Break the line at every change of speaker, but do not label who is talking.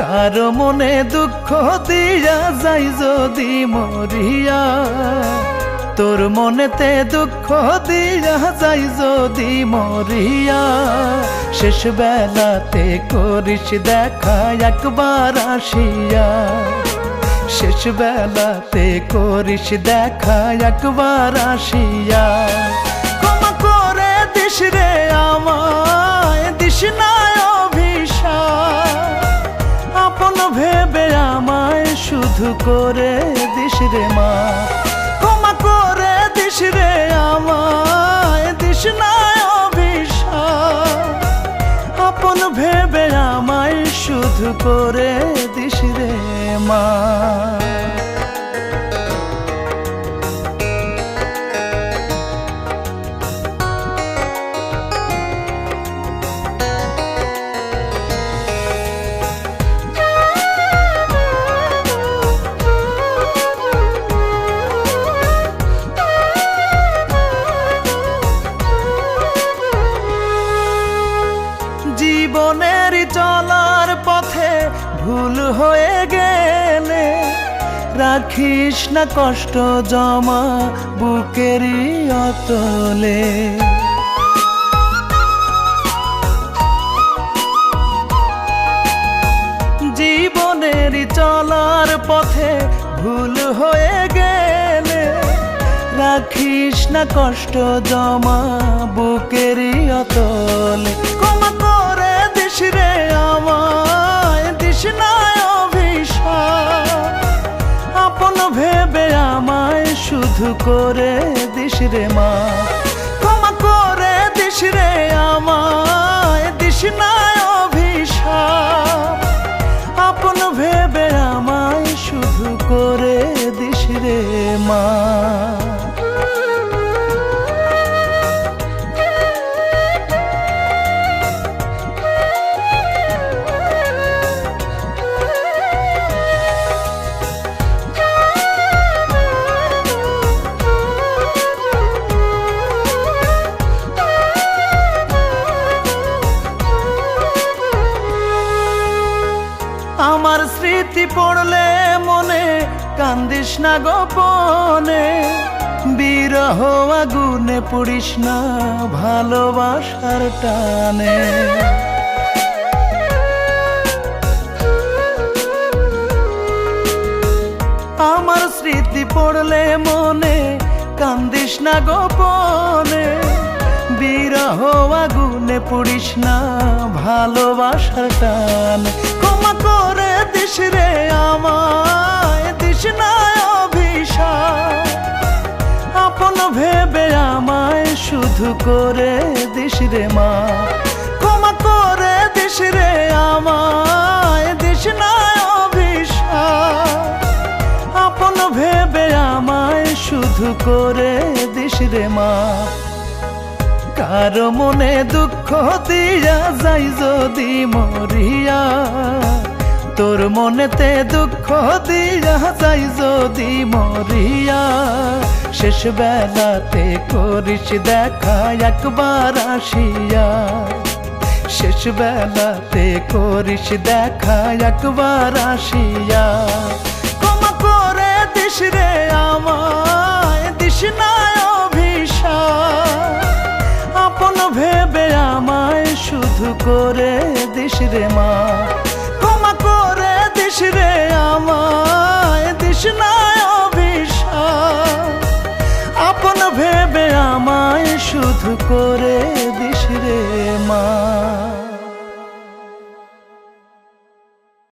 কারও মনে দুঃখ দিয়া যাই যদি মরিয়া? তোর মনেতে দুঃখ দিয়া যাই যদি মরিয়া? শেষ বেলাতে করিস দেখা, একবার আসিয়া। শেষ বেলাতে করিস দেখা, একবার আসিয়া। ক্ষমা করে দিস রে আমায় শুধু করে দিস রে মা, ক্ষমা করে দিস রে আমায়, দিস না আপন ভেবে আমায় শুধু করে দিস রে মা। জীবনের চলার পথে ভুল হয়ে গেলে রাখিস না কষ্ট জমা বুকেরই অতলে। জীবনের চলার পথে ভুল হয়ে রাখিস না কষ্ট জমা বুকেরই অতলে। ক্ষমা করে দিস রে আমায়, দিস না আপন ভেবে আমায় শুধু করে দিস রে মা। ক্ষমা করে দিস রে আমায়, দিস না আপন ভেবে আমায় শুধু করে দিস রে মা। আমার স্মৃতি পড়লে মনে কান্দিস না গোপনে। বিরহ আগুনে পড়িস না ভালোবাসার টানে। আমার স্মৃতি পড়লে মনে কান্দিস না গোপনে। বিরহ আগুনে পড়িস না ভালোবাসার টান। ক্ষমা করে দিস রে আমায়, দিস না অভিশাপ। আপন ভেবে আমায় শুধু করে দিস রে মা। ক্ষমা করে দিস রে আমায়, দিস না আপন ভেবে আমায় শুধু করে দিস রে মা। কারও মনে দুঃখ দিয়া যাই যদি মরিয়া? তোর মনেতে দুঃখ দিয়া যাই যদি মরিয়া? শেষ বেলাতে করিস দেখা, একবার আসিয়া। শেষ বেলাতে করিস দেখা, একবার আসিয়া। করে দিস রে মা। ক্ষমা করে দিস রে আমায়, দিস না আপন ভেবে আমায় শুধু করে দিস রে মা।